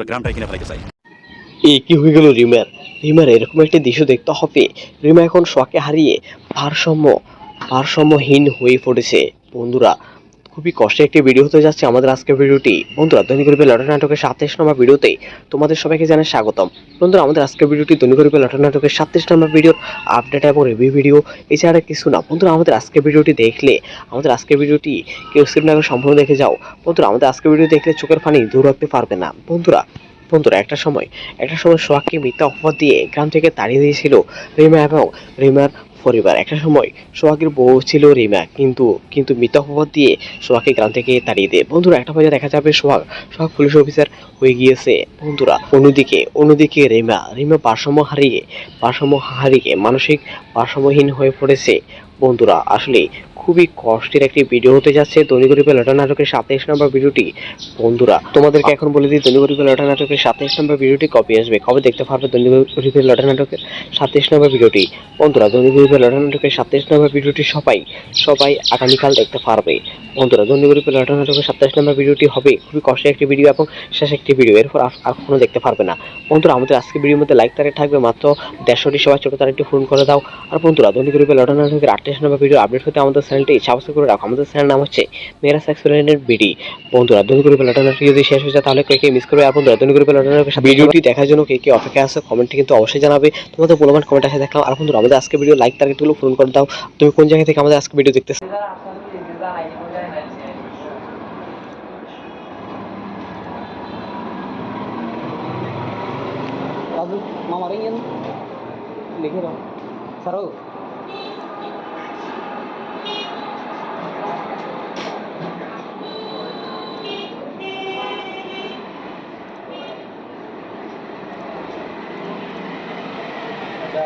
পুরো গ্রামটাই কিনে ফেলাইতে চাই। এ কি হয়ে গেল রিমার? রিমার, এরকম একটা দৃশ্য দেখতে হবে। রিমা এখন শখে হারিয়ে ভারসাম্য ভারসাম্যহীন হয়ে পড়েছে। বন্ধুরা খুবই কষ্টের একটি ভিডিও হতে যাচ্ছে আমাদের আজকের ভিডিওটি বন্ধুরা, দৈনিক রূপে লটার নাটকের সাতাইশ নম্বর ভিডিওতে তোমাদের সবাইকে জানাই স্বাগতম। বন্ধুরা, আমাদের আজকের ভিডিওটি দৈনিক রূপে লটার নাটকের সাতাইশ নম্বর ভিডিওর আপডেট এবং রিভিউ ভিডিও এছাড়া কিছু না। বন্ধুরা, আমাদের আজকের ভিডিওটি দেখলে, আমাদের আজকের ভিডিওটি কেউ স্ক্রিপ না সম্পূর্ণ দেখে যাও। বন্ধুরা, আমাদের আজকের ভিডিও দেখলে চোখের পানি দূর রাখতে পারবে না। বন্ধুরা বন্ধুরা, একটা সময় একটা সময় সোহাগকে মিথ্যা অপবাদ দিয়ে গ্রাম থেকে তাড়িয়ে দিয়েছিল রিমা এবং রিমার পরিবার। একটা সময় সোহাগের বউ ছিল রিমা, কিন্তু কিন্তু মিথ্যা অপবাদ দিয়ে সোহাগকে গ্রাম থেকে তাড়িয়ে দেয়। বন্ধুরা, একটা পর্যায়ে দেখা যাবে সোহাগ সোহাগ পুলিশ অফিসার হয়ে গিয়েছে। বন্ধুরা, অন্যদিকে অন্যদিকে রিমা রিমা ভারসাম্য হারিয়ে ভারসাম্য হারিয়ে মানসিক ভারসাম্যহীন হয়ে পড়েছে। বন্ধুরা, আসলে খুবই কষ্টের একটি ভিডিও হতে যাচ্ছে দৈনিক রূপে লটা নাটকের সাতাইশ নম্বর ভিডিওটি বন্ধুরা, তোমাদেরকে এখন বলে দিই, দৈনিক রূপে লটা নাটকের সাতাইশ নম্বর ভিডিওটি কবে আসবে? কবে দেখতে পারবে দৈনিক রূপে লটা নাটকের সাতাইশ নম্বর ভিডিওটি বন্ধুরা, দৈনিক রূপে লটা নাটকের সাতাইশ নম্বর ভিডিওটি সবাই সবাই আগামীকাল দেখতে পারবে। বন্ধুরা, দৈনিক রূপে লটা নাটকের সাতাইশ নম্বর ভিডিওটি হবে খুবই কষ্টের একটি ভিডিও এবং শেষ একটি ভিডিও এরপর আর কখনো দেখতে পারবে না। বন্ধুরা, আমাদের আজকে ভিডিওর মধ্যে লাইক তারিখ থাকবে মাত্র দেড়শোটি সবাই ছোটো তারিখটি ফোন করে দাও। আর বন্ধুরা, দৈনিক রূপে লটা নাটকের আটত্রিশ নম্বর ভিডিও আপডেট হতে আমাদের চ্যানেলটি সাবস্ক্রাইব করে রাখো আমাদের চ্যানেল নাম হচ্ছে মেরা সাক্সেসফুলের বিডি বন্ধুরা দৈনিক রূপে লটা নাটক যদি শেষ হয়ে যায় তাহলে কে কে মিস করবে আর বন্ধুরা দৈনিক রূপে লটা নাটকের ভিডিওটি দেখার জন্য কে কে অপেক্ষা আছে কমেন্টে কিন্তু অবশ্যই জানাবে তোমাদের মূল্যবান কমেন্ট আসে দেখলাম আর বন্ধুরা আমাদের আজকে ভিডিও লাইক টার্গেটগুলো ফোন করে দাও তুমি কোন জায়গা থেকে আমাদের আজকে ভিডিও দেখতেছো राजू मामा रही है लिखे रहो सरो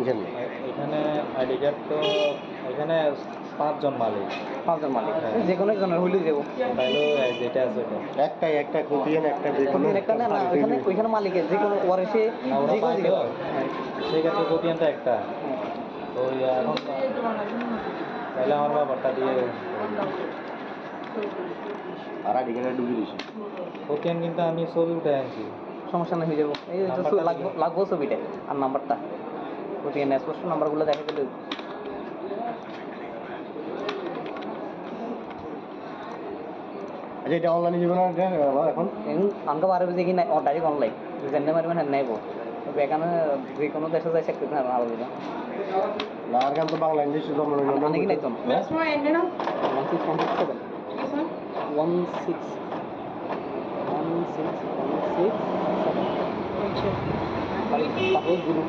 এখানে? আইডি কার্ড তো এখানে পাঁচজন মালিক। পাঁচজন মালিক। হ্যাঁ। যে কোনো একজনের হইলেই দেবো। তাইলেও যেটা আছে একটা একটা যে কোনো একটা না না ওইখানে ওইখানে মালিকের যে কোনো ওয়ারেসে না, যে। হ্যাঁ একটা। ওই এখন তাহলে আমার বাবারটা দিয়ে আর আইডি কার্ডে ঢুকিয়ে দিছি কিন্তু আমি ছবি উঠে আনছি। সমস্যা নেই হয়ে যাব। এই লাগবো লাগবো ছবিটা আর নাম্বারটা। ওটিএন স্পষ্ট নাম্বারগুলো দেখা গেলে আচ্ছা এটা অনলাইনে যাবে না এখন? আমাকে বারো বেজে কি নাই ডাইরেক্ট অনলাইন জেনে মারবেন হ্যাঁ নাইবো তবে এখানে যে কোনো দেশে যাই চেক করতে পারবেন আলাদা না আর গান তো বাংলা ইংলিশ জন্ম মানে কি নাই তো। One six one six seven one six one six one six তারপর গুরু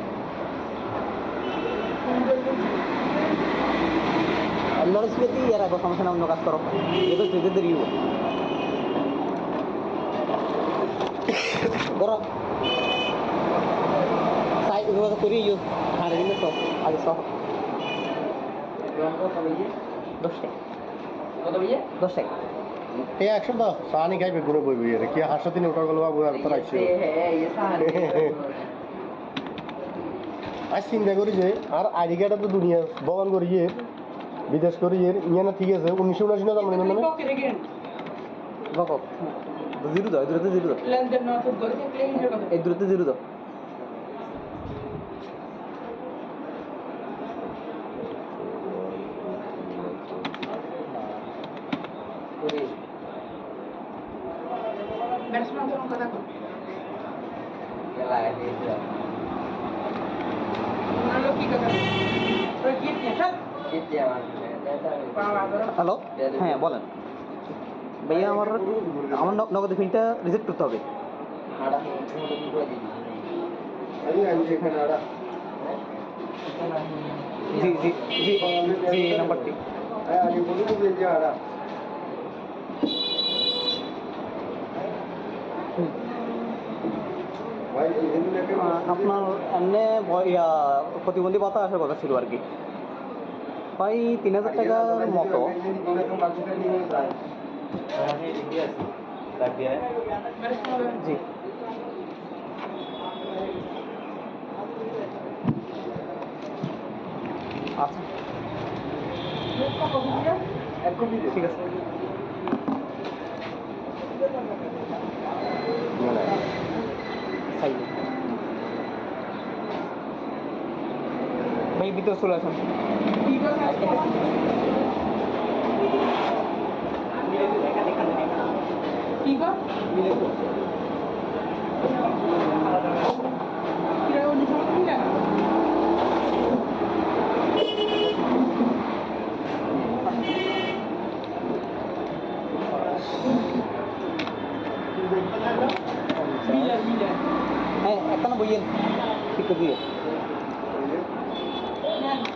লড়াই স্মৃতি এর আগে সমস্যা অন্য কাজ করো যেহেতু তুই হব করো করি ইউ হারে দিলে সব আগে সব সানি খাইবে বই বই কি হাসো তিনি ওটা গেল বাবু আর তো রাখছে আজ চিন্তা করি যে আর আইডি কার্ডে তো দুনিয়া বগান করি যে বিদেশ করি ইয়ে না ঠিক আছে উনিশশো উনাশি না জানো মানে? জিরো দাও এই দূরত্বে জিরো দাও। এই দূরত্বে জিরো দাও। হ্যালো হ্যাঁ বলেন। ভাইয়া, আমার আমার নগদ ফিনটা রিজেক্ট করতে হবে। জি জি জি জি নাম্বারটি। আপনার এমনি প্রতিবন্ধী ভাতা আসার কথা ছিল আর কি। প্রায় তিন হাজার টাকার মতো। জি। আচ্ছা। ঠিক আছে। সাইড ভাই ভিতরে চলে আসুন হ্যাঁ একটা না বইয়েন ঠিক দিয়ে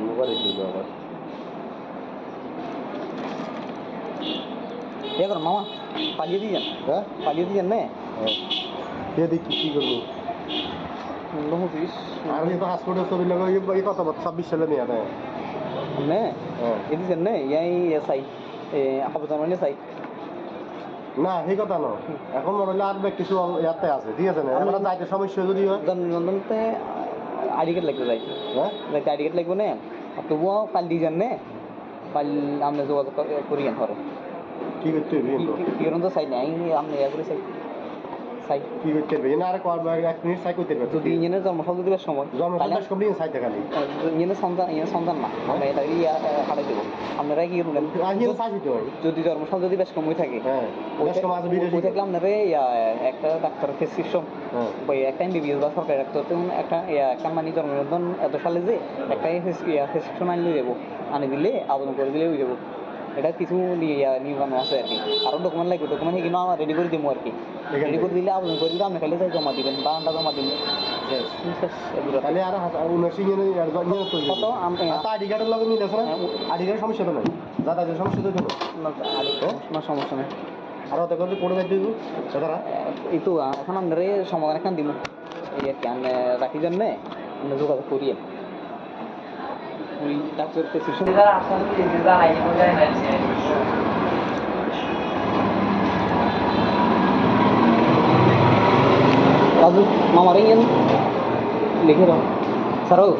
মোবাইল দিল আবার ইয়ে মামা পালিয়ে দিয়ে যান। হ্যাঁ? পালিয়ে দিয়ে যান না। কে দেখি কি করব। পঁচিশ আর তো হাসপাতাল ছবি লাগে কত বছর ছাব্বিশ সালে নিয়ে নেয় নে? হ্যাঁ। যান না? ইয়াই সাই না কথা নয় এখন মনে হলে আর কিছু ইয়াতে আছে ঠিক আছে না আমরা যাইতে সমস্যা যদি হয়। আইডি কার্ড লাগবে ভাই হ্যাঁ? আইডি কার্ড লাগবে না? আর তবুও কাল দিয়ে যান না। কাল আপনি যোগাযোগ করিয়েন ধরো কি করতে কি করুন তো চাই নাই আপনি ইয়া করে চাই চাই। কি করতে হবে না আর করব এক মিনিট সাই করতে হবে যদি ইঞ্জিনের জন্মফল দিবার সময় জন্ম তাহলে সন্তাস কবলি সাইতে খালি। ইঞ্জিনের সন্তান ইঞ্জিনের সন্তান না। আমরা এটা ইয়া হারাই দেবো। আপনারা কি করবেন? আর কিন্তু সাজিতে হয় যদি জন্মফল যদি বেশ কমই থাকে হ্যাঁ। দেশ সমাজ বিদেশি। থাকলে আপনারা ইয়া একটা ডাক্তার প্রেসক্রিপশন হ্যাঁ। ওই একটা এমবিবিএস বা সরকারি ডাক্তার একটা একটা মানে জন্মনিবন্ধন এত সালে যে একটা প্রেসক্রিপশন যাব। আনি দিলে আবেদন করে দিলে হয়ে যাব। এটা কিছু নিয়ম আছে আর কি। আরও ডকুমেন্ট লাগবে ডকুমেন্ট সেইগুলো আমার রেডি করে দিব আর কি। রেডি করে দিলে আবেদন করে দিলে আপনি খালি যাই জমা দিবেন বা আন্ডা জমা দিবেন তাহলে আর উনিশশো তৈরি কত আম- আর তা আইডি কার্ডের লগে মিল আছে না? আইডি কার্ডের সমস্যা তো নাই। যাতায়াতের সমস্যা তো কোনো না, আরে, কোনো সমস্যা নেই। আর ওতে করলে পড়ে যাইতে দিব সেটারা এই তো এখন আপনার সমাধান এখন দিব এই আর কি আমি রাখি জন্য আমরা যোগাযোগ করিয়ে ওই ডাক্তার প্রেসক্রিপশন রাজু মামারে ইয়েন লিখে দাও। স্যারও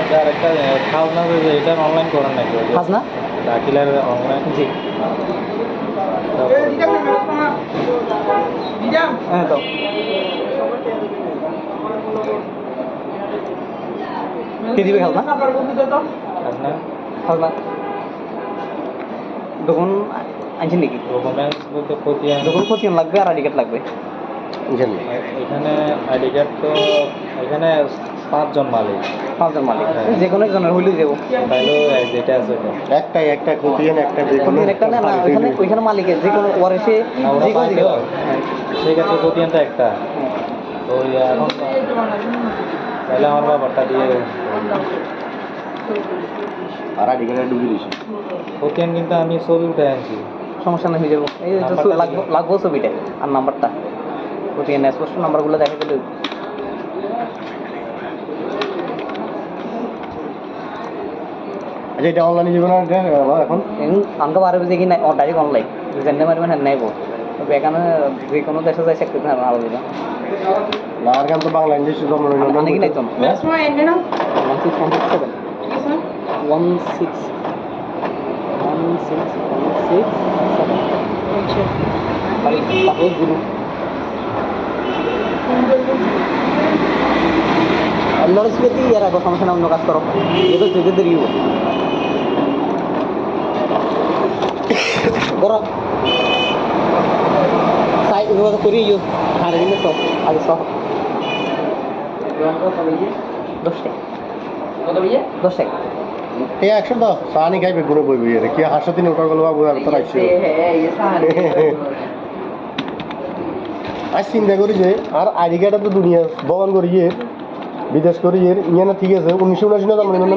আচ্ছা আরেকটা খাজনা যে এটা অনলাইন করার নাকি? খাজনা? দাখিলার অনলাইন জি হ্যাঁ দাও কে দিবে খাজনা খাজনা খাজনা দেখুন আনছেন নাকি ডকুমেন্টস বলতে খতিয়ান দেখুন খতিয়ান লাগবে আর আইডি কার্ড লাগবে এখানে আইডি কার্ড তো এখানে পাঁচজন মালিক। পাঁচজন মালিক। হ্যাঁ। যে কোনো একজনের হইলে দেবো। তাইলেও যেটা আছে একটাই একটা কপিয়ান একটা যে কোনো একটা না না ওইখানে ওইখানে মালিকের যে কোনো ওয়ারেসে না, যে কোনো হ্যাঁ সেক্ষেত্রে খতিয়ানটা একটা। তো ওই এখন তাহলে আমার বাবারটা দিয়ে আর কার্ডে ঢুকে দিছি খতিয়ান কিন্তু আমি ছবি উঠে আনছি। সমস্যা নেই হয়ে যাব। এই তো লাগবো লাগবো ছবিটা আর নাম্বারটা। খতিয়ান স্পষ্ট নাম্বারগুলো দেখা গেলে আচ্ছা এটা অনলাইনে যাবে না এখন। আমাকে বারো বেজে কি নাই ডাইরেক্ট অনলাইন জানতে পারবেন হ্যাঁ তবে এখানে যে কোনো দেশে যাই চাকরি না আলাদা না আর তো বাংলা ইংলিশ জন্ম মানে কি নাই তো one six one six seven one six one six one six seven তারপর গুরু লড়ে স্কুলেতে এর আগে সমস্যা অন্য কাজ করো এটা যদি দেরি হব করো সাই এগুলো করি ইউ হারে দিলে সব আগে সব দশ টাকা কত বইয়ে দশ টাকা এই একশো দাও। সানি খাইবে গুঁড়ো বই বই কি হাসা দিন ওটা গেল বাবু আর তো রাখছি আজ চিন্তা করি যে আর আইডি কার্ডে তো দুনিয়া বহন করি এর বিদেশ করি ইয়ে না ঠিক আছে উনিশশো উনাশি না জানি মানে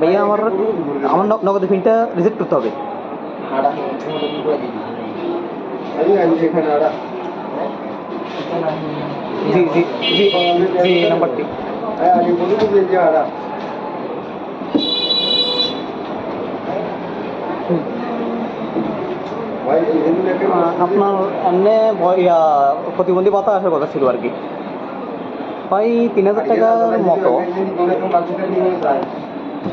ভাইয়া আমার আমার নগদ ফিনটা রিজেক্ট করতে হবে। আপনার এমনি প্রতিবন্ধী ভাতা আসার কথা ছিল আর কি। প্রায় তিন হাজার টাকার মতো।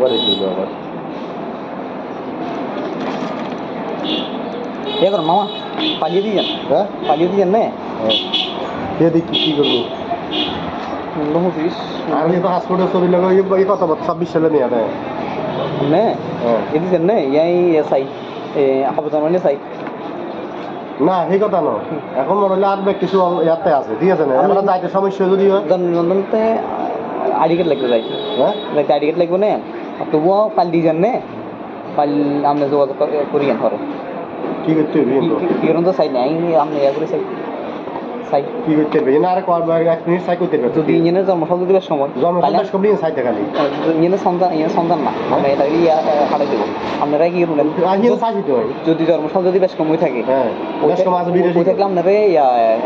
মোবাইল দিল আবার। এ মামা পালিয়ে দিয়ে যান। হ্যাঁ? পালিয়ে দিয়ে যান না। কে দেখি কি করব? পঁচিশ তো হাসপাতাল ছবি লাগা এই কত ছাব্বিশ সালে নিয়ে দেয়। নে। হ্যাঁ। ইয়াই মানে সাই না সেই কথা ন। এখন মনে হলে আর কিছু ইয়াতে আছে ঠিক আছে না? আমরা যাইতে সমস্যা যদি হয়। জন্মদিনতে আইডি কার্ড লাগবে যাই। হ্যাঁ? যাইতে আইডি কার্ড লাগবে না। তবুও কাল দিয়ে যান নে কাল আপনি যোগাযোগ করিয়েন ধরো কি করতে হবে কিন্তু? কিরণ তো চাই নাই আপনি এগুলো করে কি করতে না আর এক মিনিট সাই করতে যদি ইঞ্জিনের দিবার সময়। জন্ম কবলি সাইতে খালি। ইঞ্জিনের সন্তান ইঞ্জিনের সন্তান না আমরা এটা ইয়া হারাই দেবো। আপনারা কি করবেন? হয়। যদি বেশ কম থাকে হ্যাঁ বিদেশি ওই থাকলে আপনারা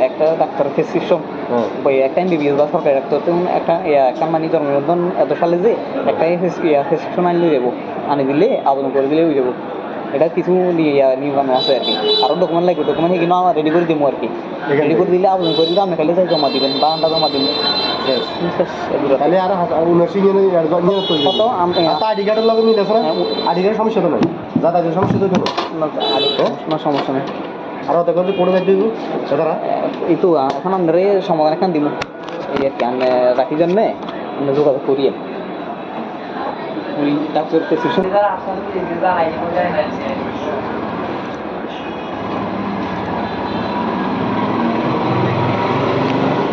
একটা ডাক্তার প্রেসক্রিপশন হ্যাঁ। ওই একটা এমবিবিএস বা সরকারি ডাক্তার তো একটা একটা মানে জন্মনিবন্ধন এত সালে যে একটা প্রেসক্রিপশন আনলে যাব। আনি দিলে আবেদন করে দিলে হয়ে যাব। এটা কিছু নিয়ম আছে আর কি। আরও ডকুমেন্ট লাগবে ডকুমেন্ট এগুলো আমার রেডি করে দেবো আর কি। রেডি করে দিলে আবেদন করে দিলে আপনি খালি যাই জমা দিবেন বা আমরা জমা দিবেন তাহলে আর উনিশশো তৈরি কত আম- আর আইডি কার্ডের লগে মিল আছে না। আইডি কার্ডের সমস্যা তো নাই। যাতায়াতের সমস্যা তো কোনো না সমস্যা নেই। আর ওদের কাছে পড়ে যাইতে দিব এই তো এখন আমরা সমাধান এখন দিব এই আর কি আমি রাখি জন্য আমরা যোগাযোগ করিয়ে ওই ডাক্তার প্রেসক্রিপশন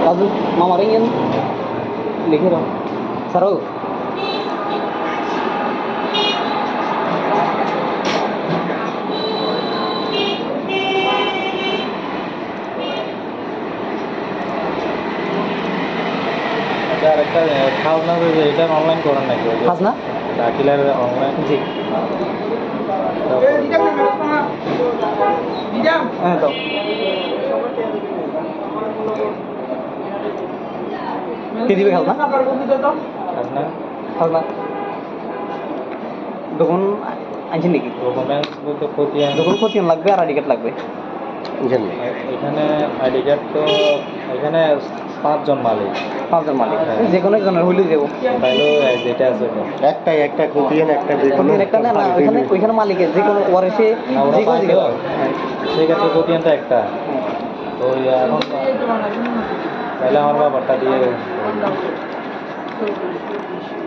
রাজু মামারে ইয়েন লিখে দাও। স্যারও? আচ্ছা আর একটা খাওয়া এটা অনলাইন করেন নাকি? খাস ডাকিলার অনলাইন জি। হ্যাঁ দাও। কে দিবে খেলনা? আপনার খেলনা। তখন আনছেন নাকি? ডকুমেন্টস বলতে খতিয়ান তখন কতিন লাগবে আর আইডি কার্ড লাগবে। এখানে? আইডি কার্ড তো এখানে পাঁচজন মালিক। পাঁচজন মালিক। হ্যাঁ। যে কোনো একজনের হইলে যেটা আছে একটাই একটা কপিয়ান একটা যে কোনো একটা না না ওইখানে ওইখানে মালিকের যে কোনো ওয়ারেসে না, যে কোনো পাঁচজন। দিকে। হ্যাঁ সেক্ষেত্রে একটা। তো এখন তাহলে আমার বাবারটা দিয়ে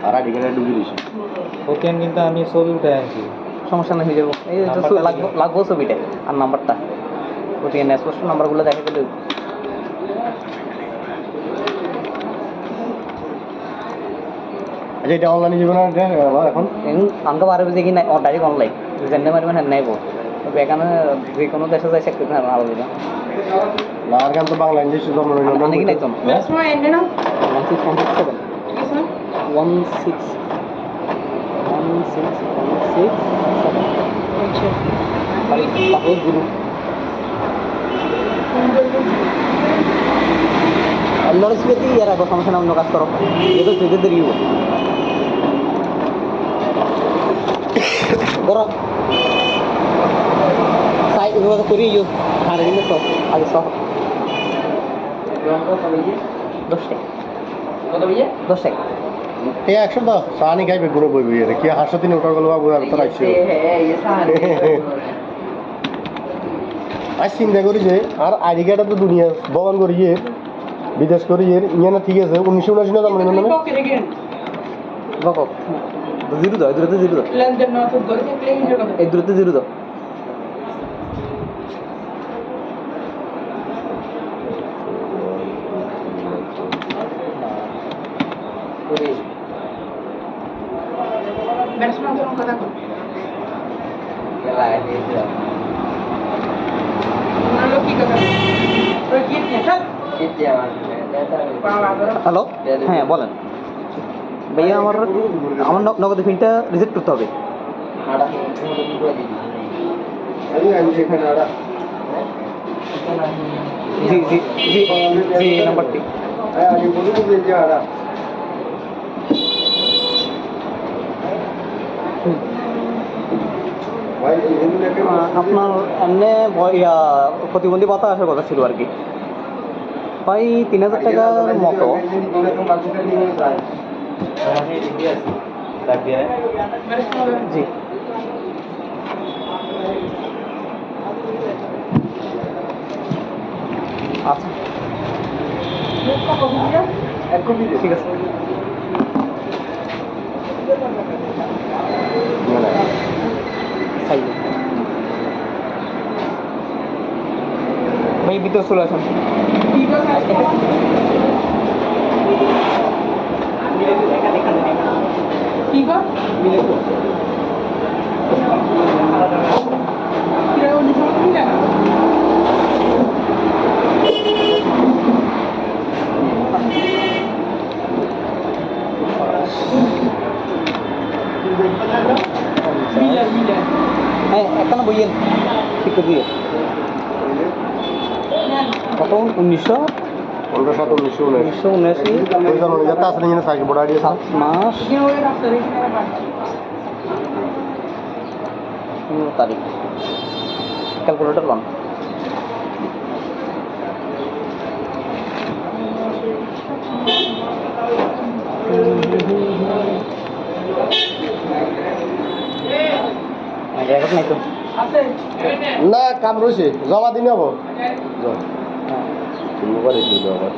আর আইডি কার্ডে দিছি কিন্তু আমি ছবি উঠে আনছি। সমস্যা নেই হয়ে যাব। এই লাগবো লাগবো ছবিটা আর নাম্বারটা। ওটি স্পষ্ট নাম্বারগুলো দেখা গেলে আচ্ছা এটা অনলাইনে যাবে না এখন? আমাকে বারো বেজে কি নাই? ডাইরেক্ট অনলাইন জেনে মারি মানে নাইবো তবে এখানে যে কোনো দেশে যাই চাকরি না দিলাম না আর গান তো বাংলা ইংলিশ নিল মানে কি নাই তো one six one six seven one six one six one six seven গুরু লড়েছি পেতে ইয়ার আগে সমস্যা না অন্য কাজ করো। এটা তুই দেরি হব করো। সাই এগুলো করি ইউ আর এগুলো সব আগে সব। দশ টাকা দশ টাকা এ একশো দাও সাহানি খাইবে গুঁড়ো বই বই কি হাসো তিনি বাবু আজ চিন্তা করি যে আর আইডি কার্ডে তো দুনিয়া বহন করি এর বিদেশ করি এর ইয়ে না ঠিক আছে উনিশশো উনাশি না মানে বাবা জিরো দাও এই দূরত্বে জিরো দাও। এই দূরত্বে জিরো দাও। হ্যাঁ বলেন। ভাইয়া আমার আমার ন- নগদ ফিনটা রিজেক্ট করতে হবে। জি জি জি জি এই নাম্বারটি। হুম। আহ, আপনার এমনি ব- ইয়া প্রতিবন্ধী ভাতা আসার কথা ছিল আর কি। প্রায় তিন হাজার টাকার মতো। জি। আচ্ছা। ঠিক আছে। ভাই ভিতরে চলে আসুন। হ্যাঁ একটা না বইয়েন ঠিক করে দিয়ে কত উনিশশো সাত উনিশশো উনিশ উনিশশো উনআশি। সাত মাস। তারিখ। ক্যালকুলেটর তো না কাম রয়েছে জমা দিন হব। মোবাইলে দিল আবার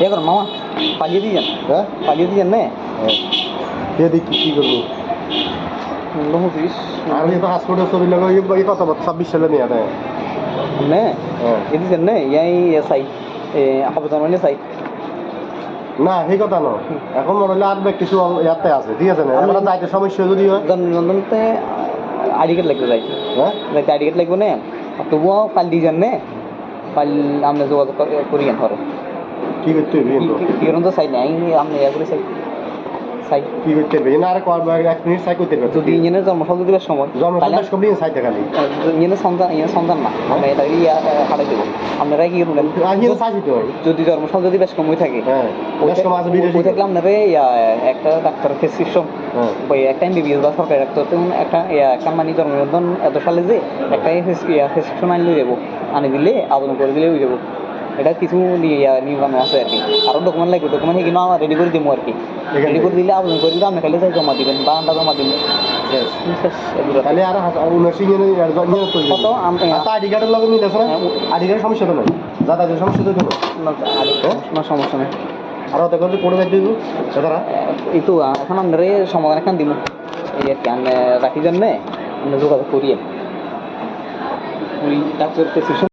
এ মামা পালিয়ে দিয়ে যান হ্যাঁ পালিয়ে দিয়ে যান নে দেখি কি করব লহুবিশ আর তো হাসপাতাল ছবি লাগা এই কত ছাব্বিশ সালে নিয়ে দেয় নে ইয়াই মানে সেই কথা ন। এখন মনে হলে আর কিছু ইয়াতে আছে ঠিক আছে না? আমরা যাইতে সমস্যা যদি হয় জন্মতে আইডি কার্ড লাগবে যাই হ্যাঁ যাইতে আইডি কার্ড লাগবে নে তবুও কাল দিয়ে যান নে কাল আমরা যোগাযোগ কর- ধরো কি করতে হইবে কিন্তু কিরণ তো চাই নাই আমি ইয়া করে চাই সাই কি করতে পারবে আর এক মিনিট সাই করতে পারবে যদি ইঞ্জিনের বেশ সময় সাই ইঞ্জিনের সন্তান ইঞ্জিনের সন্তান না। আমরা এটা ইয়া হারাই দেবো। আপনারা কি করবেন? সাই দিতে হয়। যদি জন্মসাল যদি বেশ কমই থাকে হ্যাঁ। বেশ সময় আছে বিদেশি ওই থাকলে আপনারা একটা ডাক্তার প্রেসক্রিপশন হ্যাঁ। ওই একটা এমবিবিএস বা সরকারি ডাক্তার একটা মানে জন্মনিবন্ধন এত সালে যে একটা প্রেসক্রিপশন আনলে যাব। আনি দিলে আবেদন করে দিলে হয়ে যাব। এটা কিছু নিয়ম আছে আর কি। আরও ডকুমেন্ট লাগবে ডকুমেন্ট কিন্তু আমার রেডি করে দিব আর কি। রেডি করে দিলে আবেদন করে দিলে আপনি খালি জমা দিবেন বা আন্ডা জমা দিবেন। Yes. শেষ, এগুলো। তাহলে আর উনিশশো কত? আম- আর তা আইডি কার্ডের লগে মিল আছে না? আইডি কার্ডের সমস্যা তো নাই। যাতায়াতের সমস্যা তো কোনো না, সমস্যা নেই। আর ওদের কাছে কোর্টে যাইতে দিব দাদা এই তো এখন আপনারা সমাধান এখন দিব এই আর কি রাখি জন্যে আমরা যোগাযোগ ওই প্রেসক্রিপশন